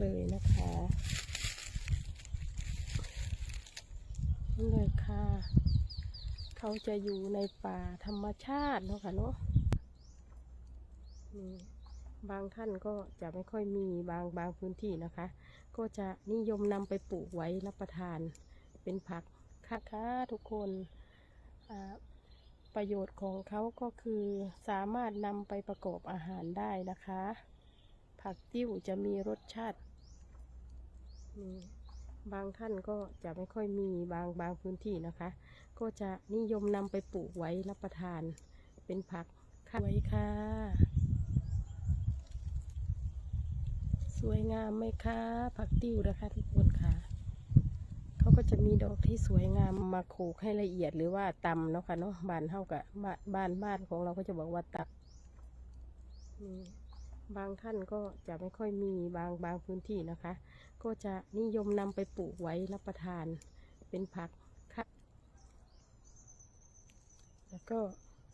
เลยนะคะนี่เลยค่ะ เขาจะอยู่ในป่าธรรมชาติเนาะค่ะเนาะนี่บางท่านก็จะไม่ค่อยมีบางบางพื้นที่นะคะ ก็จะนิยมนำไปปลูกไว้รับประทานเป็นผักค่ะค่ะทุกคนประโยชน์ของเขาก็คือสามารถนำไปประกอบอาหารได้นะคะ ผักติ้วจะมีรสชาติ บางท่านก็จะไม่ค่อยมีบางบางพื้นที่นะคะ ก็จะนิยมนำไปปลูกไว้รับประทานเป็นผักค่ะสวยค่ะ สวยงามไหมคะผักติ้วนะคะทุกคนค่ะเขาก็จะมีดอกที่สวยงามมาโขกให้ละเอียดหรือว่าตำเนาะค่ะเนาะบ้านเท่ากับบ้านบ้านบ้านของเราก็จะบอกว่าตับนี่ บางท่านก็จะไม่ค่อยมีบางบางพื้นที่นะคะ ก็จะนิยมนำไปปลูกไว้รับประทานเป็นผักค่ะแล้วก็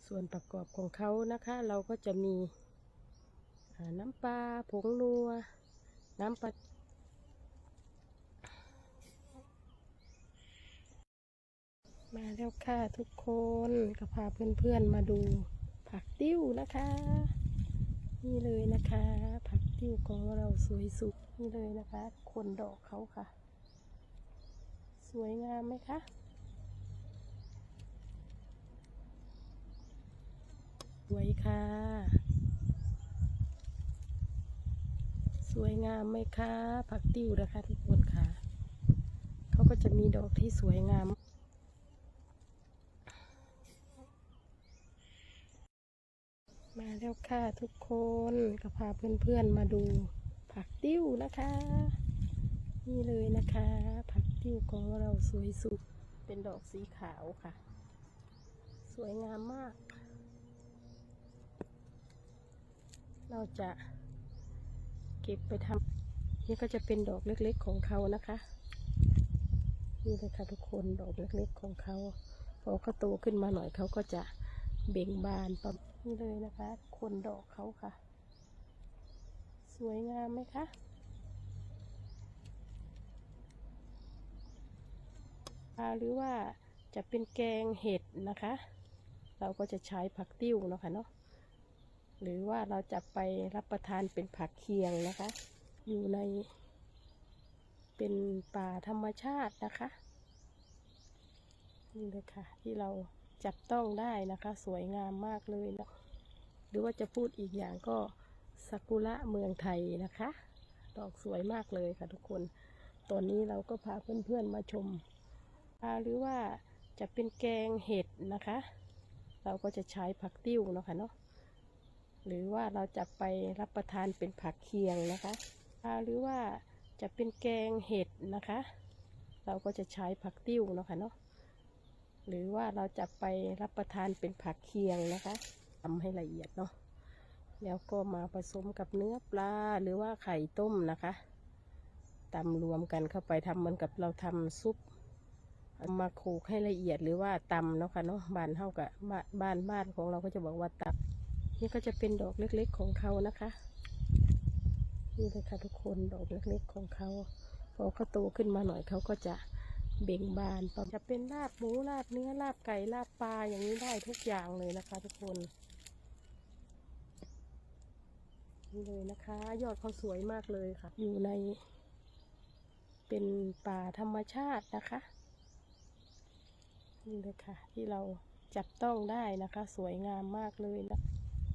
ส่วนประกอบของเขานะคะ เราก็จะมีน้ำปลาผงนัว น้ำปลามาแล้วค่ะทุกคนก็พาเพื่อนๆมาดูผักติ้วนะคะ นี่เลยนะคะ ผักติ้วของเราสวยสุดนี่เลยนะคะคนดอกเขาค่ะ สวยงามไหมคะสวยค่ะ สวยงามไหมคะผักติ้วนะคะทุกคนค่ะ เขาก็จะมีดอกที่สวยงาม มาแล้วค่ะทุกคนก็พาเพื่อนๆมาดูผักติ้วนะคะ นี่เลยนะคะ ผักติ้วของเราสวยสุดเป็นดอกสีขาวค่ะ สวยงามมาก เราจะเก็บไปทำนี่ก็จะเป็นดอกเล็กๆของเขานะคะ นี่เลยค่ะทุกคนดอกเล็กๆของเขาพอเขาโตขึ้นมาหน่อยเขาก็จะเบ่งบานประ นี่เลยนะคะคนดอกเขาค่ะ สวยงามไหมคะอ่าหรือว่าจะเป็นแกงเห็ดนะคะ เราก็จะใช้ผักติ้วเนาะค่ะเนาะหรือว่าเราจะไปรับประทานเป็นผักเคียงนะคะ อยู่ใน เป็นป่าธรรมชาตินะคะนี่เลยค่ะที่เรา จับต้องได้นะคะ สวยงามมากเลยนะหรือว่าจะพูดอีกอย่างก็ซากุระเมืองไทยนะคะ ดอกสวยมากเลยค่ะทุกคน ตอนนี้เราก็พาเพื่อนๆมาชมาหรือว่าจะเป็นแกงเห็ดนะคะ เราก็จะใช้ผักติ้วเนาะค่ะเนาะหรือว่าเราจะไปรับประทานเป็นผักเคียงนะคะาหรือว่าจะเป็นแกงเห็ดนะคะ เราก็จะใช้ผักติ้วเนาะค่ะเนาะ หรือว่าเราจะไปรับประทานเป็นผักเคียงนะคะทำให้ละเอียดเนาะแล้วก็มาผสมกับเนื้อปลาหรือว่าไข่ต้มนะคะตำรวมกันเข้าไปทำเหมือนกับเราทำซุปมาโขกให้ละเอียดหรือว่าตำเนาะค่ะเนาะบ้านเท่ากับบ้านบ้านบ้านของเราก็จะบอกว่าตำนี่ก็จะเป็นดอกเล็กๆของเขานะคะนี่เลยค่ะทุกคนดอกเล็กๆของเขาพอเขาโตขึ้นมาหน่อยเขาก็จะ เบ่งบานจะเป็นลาบหมูลาบเนื้อลาบไก่ลาบปลาอย่างนี้ได้ทุกอย่างเลยนะคะ ทุกคนนี่เลยนะคะ ยอดเขาสวยมากเลยค่ะ อยู่ใน เป็นป่าธรรมชาตินะคะนี่เลยค่ะ ที่เราจับต้องได้นะคะ สวยงามมากเลยนะ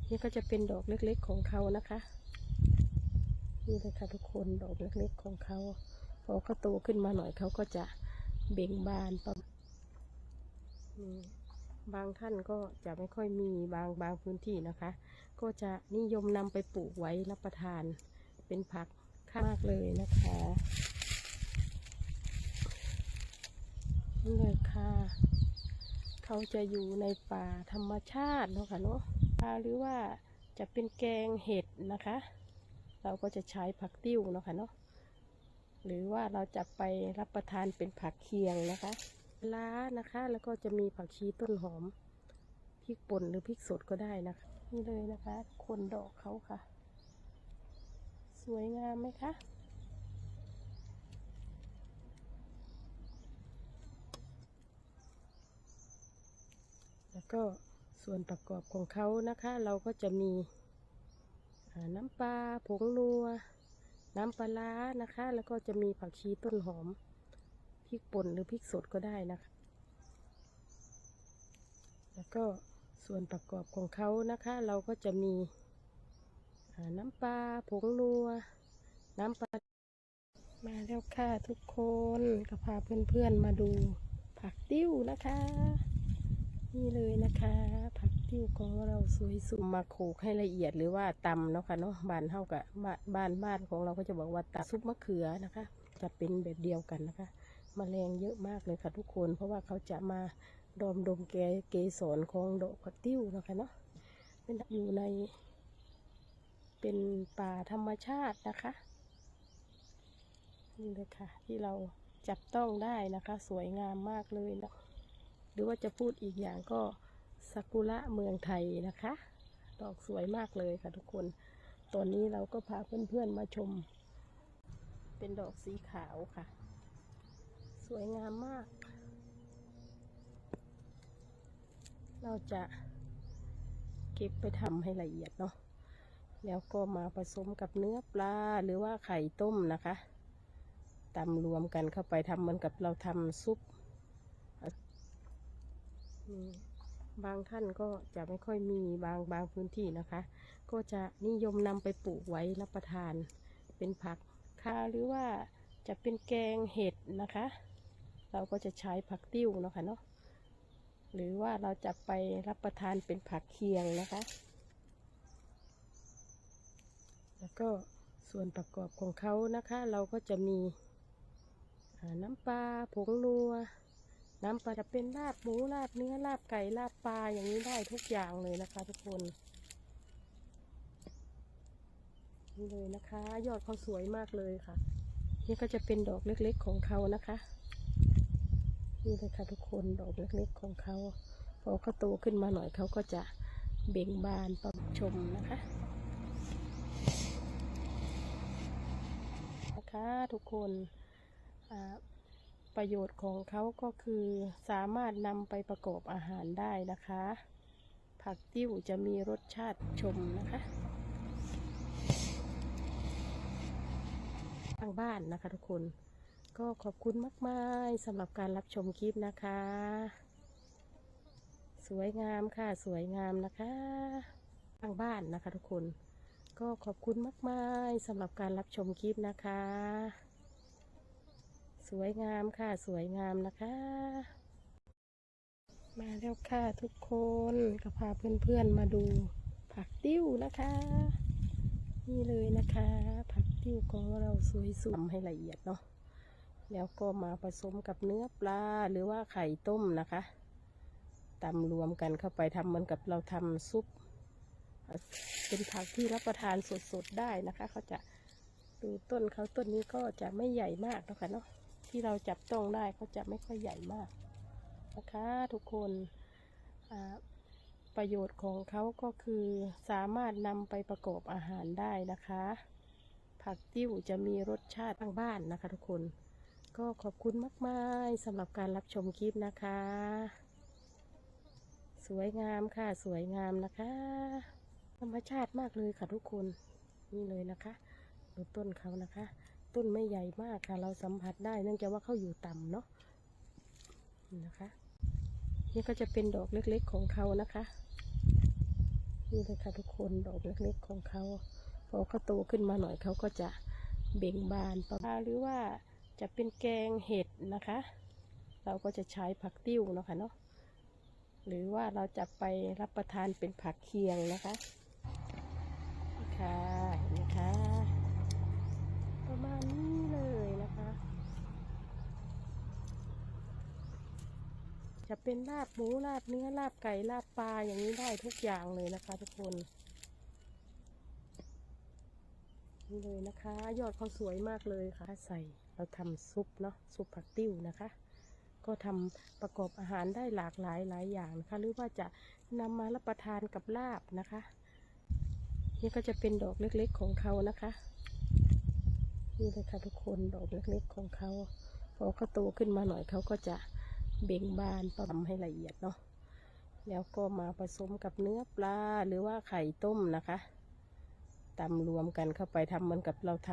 นี่ก็จะเป็นดอกเล็กๆของเขานะคะนี่เลยค่ะทุกคนดอกเล็กๆของเขาพอเขาโตขึ้นมาหน่อยเขาก็จะ เบ่งบานประนี่บางท่านก็จะไม่ค่อยมีบางบางพื้นที่นะคะ ก็จะนิยมนำไปปลูกไว้รับประทานเป็นผักค่ะมากเลยนะคะนี่เลยค่ะ เขาจะอยู่ในป่าธรรมชาติเนาะค่ะเนาะอ่าหรือว่าจะเป็นแกงเห็ดนะคะ เราก็จะใช้ผักติ้วเนาะค่ะเนาะ หรือว่าเราจะไปรับประทานเป็นผักเคียงนะคะล้านะคะ แล้วก็จะมีผักชีต้นหอมพริกป่นหรือพริกสดก็ได้นะะนี่เลยนะคะคนดอกเขาค่ะ สวยงามไหมคะแล้วก็ส่วนประกอบของเขานะคะ เราก็จะมีน้ำปลาผงนัว น้ำปลานะคะ แล้วก็จะมีผักชีต้นหอมพริกป่นหรือพริกสดก็ได้นะคะ แล้วก็ส่วนประกอบของเขานะคะ เราก็จะมีน้ำปลาผงนัว น้ำปลามาแล้วค่ะทุกคนก็พาเพื่อนๆมาดูผักติ้วนะคะ นี่เลยนะคะ ผักติ้วของเราสวยสุดมาโขลกให้ละเอียดหรือว่าตำเนาะค่ะเนาะบ้านเท่ากับบ้านบ้านของเราก็จะบอกว่าตำซุปมะเขือนะคะ จะเป็นแบบเดียวกันนะคะมแมลงเยอะมากเลยค่ะทุกคน เพราะว่าเขาจะมาดมดมแกเกสรของดอกผักติ้วนะคะเนาะเป็นอยู่ใน เป็นป่าธรรมชาตินะคะนี่เลยค่ะ ที่เราจับต้องได้นะคะ สวยงามมากเลยนะ หรือว่าจะพูดอีกอย่างก็ซากุระเมืองไทยนะคะ ดอกสวยมากเลยค่ะทุกคน ตอนนี้เราก็พาเพื่อนๆมาชม เป็นดอกสีขาวค่ะ สวยงามมาก เราจะเก็บไปทำให้ละเอียดเนาะ แล้วก็มาผสมกับเนื้อปลาหรือว่าไข่ต้มนะคะตำรวมกันเข้าไปทำเหมือนกับเราทำซุป บางท่านก็จะไม่ค่อยมีบางบางพื้นที่นะคะ ก็จะนิยมนำไปปลูกไว้รับประทานเป็นผักคาหรือว่าจะเป็นแกงเห็ดนะคะ เราก็จะใช้ผักติ้วเนาะคะเนาะหรือว่าเราจะไปรับประทานเป็นผักเคียงนะคะ แล้วก็ส่วนประกอบของเขานะคะ เราก็จะมีน้ำปลาผงนัว น้ำปลาจะเป็นลาบหมูลาบเนื้อลาบไก่ลาบปลาอย่างนี้ได้ทุกอย่างเลยนะคะทุกคนนี่เลยนะคะ ยอดเขาสวยมากเลยค่ะ นี่ก็จะเป็นดอกเล็กๆของเขานะคะนี่เลยค่ะทุกคนดอกเล็กๆของเขาพอเขาโตขึ้นมาหน่อยเขาก็จะเบ่งบานประชมนะคะ นะคะทุกคนอ่า ประโยชน์ของเขาก็คือสามารถนำไปประกอบอาหารได้นะคะ ผักติ้วจะมีรสชาติชมนะคะทางบ้านนะคะทุกคนก็ขอบคุณมากๆสำหรับการรับชมคลิปนะคะ สวยงามค่ะสวยงามนะคะทางบ้านนะคะทุกคนก็ขอบคุณมากๆสำหรับการรับชมคลิปนะคะ สวยงามค่ะ สวยงามนะคะ มาแล้วค่ะทุกคนก็พาเพื่อนๆมาดูผักติ้วนะคะ นี่เลยนะคะ ผักติ้วของเราสวยสุดให้ละเอียดเนาะแล้วก็มาผสมกับเนื้อปลาหรือว่าไข่ต้มนะคะตำรวมกันเข้าไปทำเหมือนกับเราทำซุป เป็นผักที่รับประทานสดๆได้นะคะ เขาจะดูต้นเขาต้นนี้ก็จะไม่ใหญ่มากนะคะเนาะ ที่เราจับต้องได้เขาจะไม่ค่อยใหญ่มากนะคะทุกคนประโยชน์ของเขาก็คือสามารถนำไปประกอบอาหารได้นะคะ ผักติ้วจะมีรสชาติทางบ้านนะคะ ทุกคนก็ขอบคุณมากๆสำหรับการรับชมคลิปนะคะ สวยงามค่ะสวยงามนะคะ ธรรมชาติมากเลยค่ะทุกคนนี่เลยนะคะดูต้นเขานะคะ ต้นไม่ใหญ่มากค่ะ เราสัมผัสได้เนื่องจากว่าเขาอยู่ต่ำเนาะนะคะ นี่ก็จะเป็นดอกเล็กๆของเขานะคะนี่เลยค่ะทุกคนดอกเล็กๆของเขาพอเขาโตขึ้นมาหน่อยเขาก็จะเบ่งบานประมาหรือว่าจะเป็นแกงเห็ดนะคะ เราก็จะใช้ผักติ้วเนาะค่ะเนาะหรือว่าเราจะไปรับประทานเป็นผักเคียงนะคะค่ะ ประมาณนี้เลยนะคะ จะเป็นลาบหมูลาบเนื้อลาบไก่ลาบปลาอย่างนี้ได้ทุกอย่างเลยนะคะทุกคนนี่เลยนะคะ ยอดเขาสวยมากเลยค่ะใส่เราทำซุปเนาะซุปผักติ้วนะคะ ก็ทำประกอบอาหารได้หลากหลายหลายอย่างนะคะ หรือว่าจะนำมารับประทานกับลาบนะคะ นี่ก็จะเป็นดอกเล็กๆของเขานะคะนี่เลยค่ะทุกคนดอกเล็กๆของเขาพอเขาโตขึ้นมาหน่อยเขาก็จะ เบ่งบานประมให้ละเอียดเนาะแล้วก็มาผสมกับเนื้อปลาหรือว่าไข่ต้มนะคะตำรวมกันเข้าไปทำเหมือนกับเราทำ